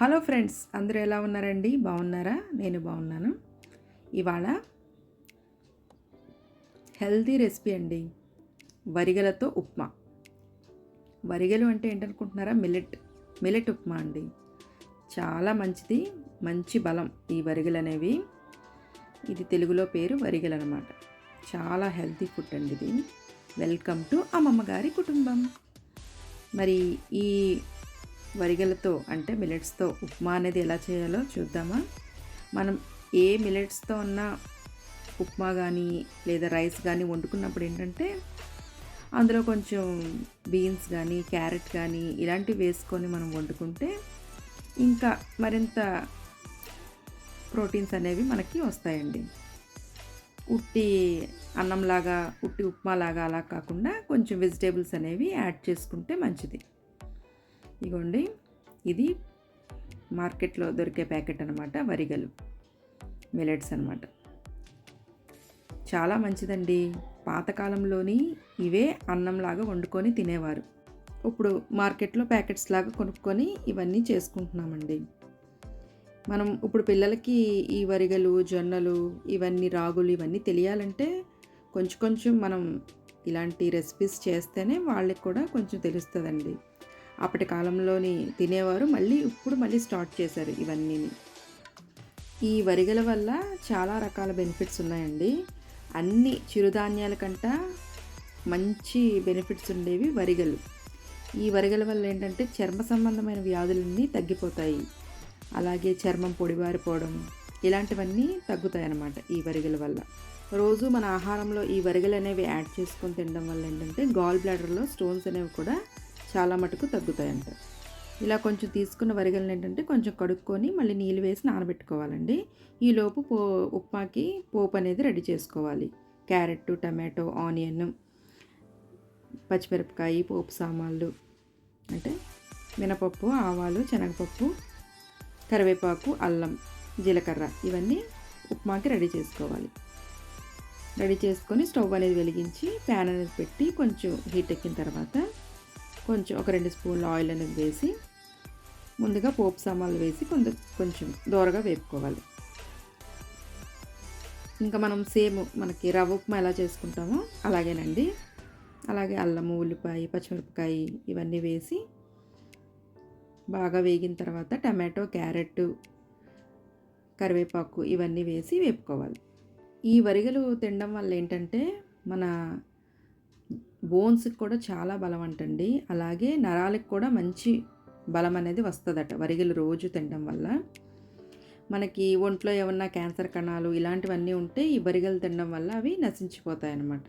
Hello friends అందరూ ఎలా ఉన్నారండి? బాగున్నారా? నేను బాగున్నాను. ఇవాళ హెల్దీ రెసిపీ అండి. వరిగలతో ఉప్మా. వరిగలు అంటే ఏంటనుకుంటున్నారా? మిల్లెట్ మిల్లెట్ ఉప్మా అండి. చాలా మంచిది మంచి బలం ఈ వరిగలు అనేవి ఇది తెలుగులో పేరు వరిగలు అనమాట చాలా హెల్తీ ఫుడ్ అండి ఇది. వెల్కమ్ టు అమ్మమ్మ గారి కుటుంబం. మరి ఈ వరిగలతో అంటే మిలెట్స్తో ఉప్మా అనేది ఎలా చేయాలో చూద్దామా? మనం ఏ మిలెట్స్తో ఉన్న ఉప్మా కానీ లేదా రైస్ కానీ వండుకున్నప్పుడు ఏంటంటే అందులో కొంచెం బీన్స్ కానీ క్యారెట్ కానీ ఇలాంటివి వేసుకొని మనం వండుకుంటే ఇంకా మరింత ప్రోటీన్స్ అనేవి మనకి వస్తాయండి. ఉట్టి అన్నంలాగా ఉట్టి ఉప్మాలాగా అలా కాకుండా కొంచెం వెజిటేబుల్స్ అనేవి యాడ్ చేసుకుంటే మంచిది. ఇగోండి ఇది మార్కెట్లో దొరికే ప్యాకెట్ అనమాట వరిగలు మిలెట్స్ అనమాట చాలా మంచిదండి. పాతకాలంలోని ఇవే అన్నంలాగా వండుకొని తినేవారు. ఇప్పుడు మార్కెట్లో ప్యాకెట్స్ లాగా కొనుక్కొని ఇవన్నీ చేసుకుంటున్నామండి. మనం ఇప్పుడు పిల్లలకి ఈ వరిగలు జొన్నలు ఇవన్నీ రాగులు ఇవన్నీ తెలియాలంటే కొంచెం కొంచెం మనం ఇలాంటి రెసిపీస్ చేస్తేనే వాళ్ళకి కూడా కొంచెం తెలుస్తుందండి. అప్పటి కాలంలోని తినేవారు. మళ్ళీ ఇప్పుడు మళ్ళీ స్టార్ట్ చేశారు ఇవన్నీ ఈ వరిగల వల్ల చాలా రకాల బెనిఫిట్స్ ఉన్నాయండి. అన్ని చిరుధాన్యాల కంట మంచి బెనిఫిట్స్ ఉండేవి వరిగలు. ఈ వరిగల వల్ల ఏంటంటే చర్మ సంబంధమైన వ్యాధులన్నీ తగ్గిపోతాయి. అలాగే చర్మం పొడిబారిపోవడం ఇలాంటివన్నీ తగ్గుతాయి అన్నమాట ఈ వరిగల వల్ల. రోజు మన ఆహారంలో ఈ వరిగలు అనేవి యాడ్ చేసుకొని తినడం వల్ల ఏంటంటే గాల్ బ్లాడర్లో స్టోన్స్ అనేవి కూడా చాలా మటుకు తగ్గుతాయంట. ఇలా కొంచెం తీసుకున్న వరిగలను ఏంటంటే కొంచెం కడుక్కొని మళ్ళీ నీళ్ళు వేసి నానబెట్టుకోవాలండి. ఈలోపు పో ఉప్మాకి పోపు అనేది రెడీ చేసుకోవాలి. క్యారెట్ టమాటో ఆనియన్ పచ్చిమిరపకాయ పోపు సామాన్లు అంటే మినపప్పు ఆవాలు శనగపప్పు కరివేపాకు అల్లం జీలకర్ర ఇవన్నీ ఉప్మాకి రెడీ చేసుకోవాలి. రెడీ చేసుకొని స్టవ్ అనేది వెలిగించి ప్యాన్ అనేది పెట్టి కొంచెం హీట్ ఎక్కిన తర్వాత కొంచెం ఒక రెండు స్పూన్ల ఆయిల్ అనేది వేసి ముందుగా పోపు సామాన్లు వేసి కొంచెం కొంచెం దోరగా వేపుకోవాలి. ఇంకా మనం సేమ్ మనకి రవ్వ ఉప్మా ఎలా చేసుకుంటామో అలాగేనండి. అలాగే అల్లము ఉల్లిపాయ పచ్చిమిరపకాయ ఇవన్నీ వేసి బాగా వేగిన తర్వాత టమాటో క్యారెట్ కరివేపాకు ఇవన్నీ వేసి వేపుకోవాలి. ఈ వరిగలు తినడం వల్ల ఏంటంటే మన బోన్స్కి కూడా చాలా బలం అంటండి అలాగే నరాలకు కూడా మంచి బలం అనేది వస్తుందట వరిగలు రోజు తినడం వల్ల. మనకి ఒంట్లో ఏమన్నా క్యాన్సర్ కణాలు ఇలాంటివన్నీ ఉంటే ఈ వరిగలు తినడం వల్ల అవి నశించిపోతాయి అన్నమాట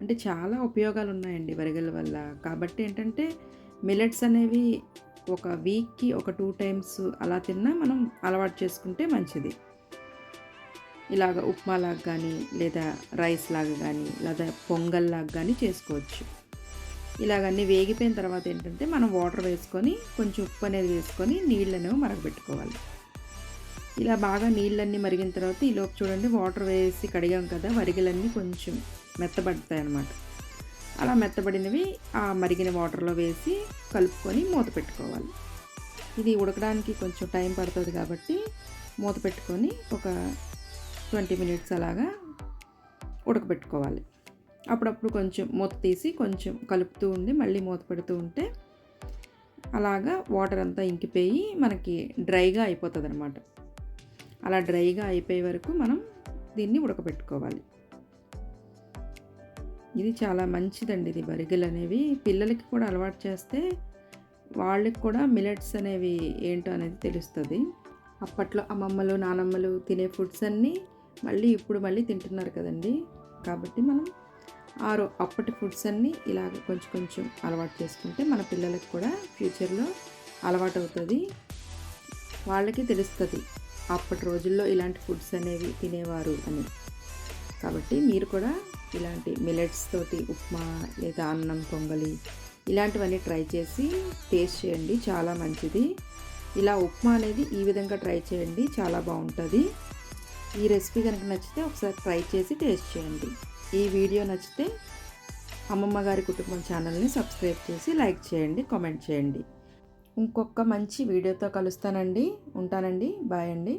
అంటే చాలా ఉపయోగాలు ఉన్నాయండి వరిగల వల్ల. కాబట్టి ఏంటంటే మిలెట్స్ అనేవి ఒక వీక్కి ఒక టూ టైమ్స్ అలా తిన్నా మనం అలవాటు చేసుకుంటే మంచిది. ఇలాగ ఉప్మా లాగా కానీ లేదా రైస్ లాగా కానీ లేదా పొంగల్ లాగా కానీ చేసుకోవచ్చు. ఇలాగన్నీ వేగిపోయిన తర్వాత ఏంటంటే మనం వాటర్ వేసుకొని కొంచెం ఉప్పు అనేది వేసుకొని నీళ్ళు అనేవి మరగబెట్టుకోవాలి. ఇలా బాగా నీళ్ళన్నీ మరిగిన తర్వాత ఈ లోపు చూడండి వాటర్ వేసి కడిగాం కదా వరిగలన్నీ కొంచెం మెత్తబడతాయి అన్నమాట అలా మెత్తబడినవి ఆ మరిగిన వాటర్లో వేసి కలుపుకొని మూత పెట్టుకోవాలి. ఇది ఉడకడానికి కొంచెం టైం పడుతుంది కాబట్టి మూత పెట్టుకొని ఒక ట్వంటీ మినిట్స్ అలాగా ఉడకబెట్టుకోవాలి. అప్పుడప్పుడు కొంచెం మూత తీసి కొంచెం కలుపుతూ ఉండి మళ్ళీ మూత పెడుతూ ఉంటే అలాగా వాటర్ అంతా ఇంకిపోయి మనకి డ్రైగా అయిపోతుంది అనమాట అలా డ్రైగా అయిపోయే వరకు మనం దీన్ని ఉడకబెట్టుకోవాలి. ఇది చాలా మంచిదండి ఇది బరిగలు అనేవి. పిల్లలకి కూడా అలవాటు చేస్తే వాళ్ళకి కూడా మిలెట్స్ అనేవి ఏంటో అనేది తెలుస్తుంది. అప్పట్లో అమ్మమ్మలు నానమ్మలు తినే ఫుడ్స్ అన్నీ మళ్ళీ ఇప్పుడు మళ్ళీ తింటున్నారు కదండి. కాబట్టి మనం ఆరో అప్పటి ఫుడ్స్ అన్నీ ఇలాగ కొంచెం కొంచెం అలవాటు చేసుకుంటే మన పిల్లలకు కూడా ఫ్యూచర్లో అలవాటు అవుతుంది వాళ్ళకి తెలుస్తుంది అప్పటి రోజుల్లో ఇలాంటి ఫుడ్స్ అనేవి తినేవారు అని. కాబట్టి మీరు కూడా ఇలాంటి మిలెట్స్ తోటి ఉప్మా లేదా అన్నం పొంగలి ఇలాంటివన్నీ ట్రై చేసి టేస్ట్ చేయండి. చాలా మంచిది. ఇలా ఉప్మా అనేది ఈ విధంగా ట్రై చేయండి. చాలా బాగుంటుంది. ఈ రెసిపీ కనుక నచ్చితే ఒకసారి ట్రై చేసి టేస్ట్ చేయండి. ఈ వీడియో నచ్చితే అమ్మమ్మ గారి కుటుంబం ఛానల్ని సబ్స్క్రైబ్ చేసి లైక్ చేయండి కామెంట్ చేయండి. ఇంకొక మంచి వీడియోతో కలుస్తానండి. ఉంటానండి. బాయ్ అండి.